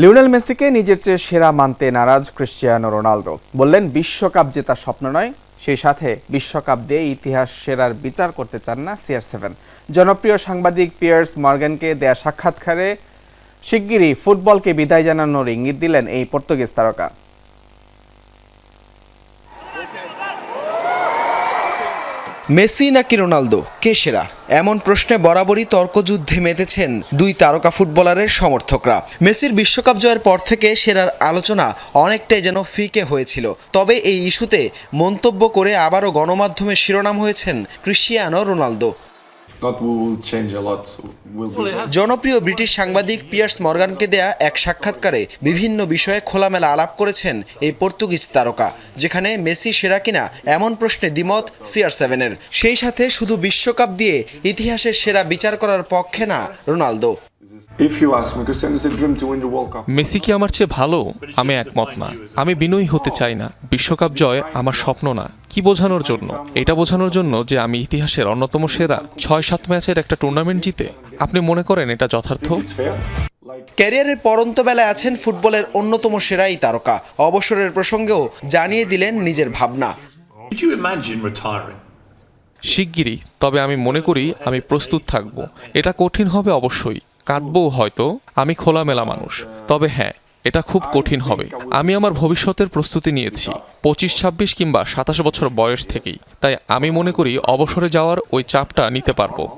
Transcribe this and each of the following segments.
Lionel মেসিকে নিজের চেয়ে সেরা মানতে নারাজ ক্রিশ্চিয়ানো রোনালদো। বললেন, বিশ্বকাপ জেতা স্বপ্ন নয়, সেই সাথে বিশ্বকাপ দিয়ে ইতিহাস সেরার বিচার করতে চান না সিআর সেভেন। জনপ্রিয় সাংবাদিক পিয়ার্স মর্গানকে দেয়া সাক্ষাৎকারে শিগগিরই ফুটবলকে বিদায় জানানোর ইঙ্গিত দিলেন এই পর্তুগিজ তারকা। মেসি নাকি রোনালদো? কে সেরা? এমন প্রশ্নে বরাবরই তর্কযুদ্ধে মেতেছেন দুই তারকা ফুটবলারের সমর্থকরা। মেসির বিশ্বকাপ জয়ের পর থেকে সেরার আলোচনা অনেকটাই যেন ফিকে হয়েছিল। তবে এই ইস্যুতে মন্তব্য করে আবারও গণমাধ্যমে শিরোনাম হয়েছেন Cristiano Ronaldo. Not will change a lot. Will be জনপ্রিয় ব্রিটিশ সাংবাদিক পিয়ার্স মর্গানকে দেয়া এক সাক্ষাৎকারে বিভিন্ন বিষয়ে খোলামেলা আলাপ করেছেন এই পর্তুগিজ তারকা যেখানে মেসি সেরা কিনা এমন প্রশ্নে দ্বিমত সিআর সেভেনের সেই সাথে শুধু বিশ্বকাপ দিয়ে ইতিহাসের সেরা বিচার করার পক্ষে না Ronaldo If you ask me, Cristiano is a dream to win the World Cup. Messi কি আমার চেয়ে ভালো? আমি একমত না। আমি বিনয়ী হতে চাই না। বিশ্বকাপ জয় আমার স্বপ্ন না। কি বোঝানোর জন্য? এটা বোঝানোর জন্য যে আমি ইতিহাসের অন্যতম সেরা ছয় সাত ম্যাচের একটা টুর্নামেন্ট জিতে। আপনি মনে করেন এটা যথার্থ? ক্যারিয়ারের পরন্ত বেলায় আছেন ফুটবলের অন্যতম সেরা এই তারকা। অবসরের প্রসঙ্গেও জানিয়ে দিলেন নিজের ভাবনা। Could you imagine retiring? শিগগিরই তবে আমি মনে করি আমি প্রস্তুত থাকব। এটা কঠিন হবে অবশ্যই। কাঁদবও হয়তো, আমি খোলামেলা মানুষ। তবে হ্যাঁ এটা খুব কঠিন হবে। আমি আমার ভবিষ্যতের প্রস্তুতি নিয়েছি, পঁচিশ, ছাব্বিশ কিংবা সাতাশ বছর বয়স থেকেই। তাই আমি মনে করি অবসরে যাওয়ার ওই চাপটা নিতে পারব।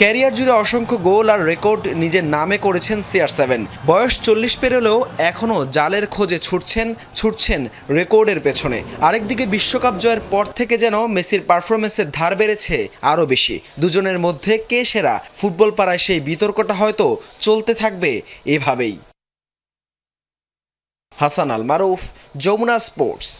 ক্যারিয়ার জুড়ে অসংখ্য গোল আর রেকর্ড নিজের নামে করেছেন সিআর সেভেন বয়স চল্লিশ পেরোলেও এখনও জালের খোঁজে ছুটছেন ছুটছেন রেকর্ডের পেছনে। আরেকদিকে বিশ্বকাপ জয়ের পর থেকে যেন মেসির পারফরমেন্সের ধার বেড়েছে আরও বেশি। দুজনের মধ্যে কে সেরা? ফুটবল পাড়ায় সেই বিতর্কটা হয়তো চলতে থাকবে এভাবেই। হাসান আল মারুফ যমুনা স্পোর্টস।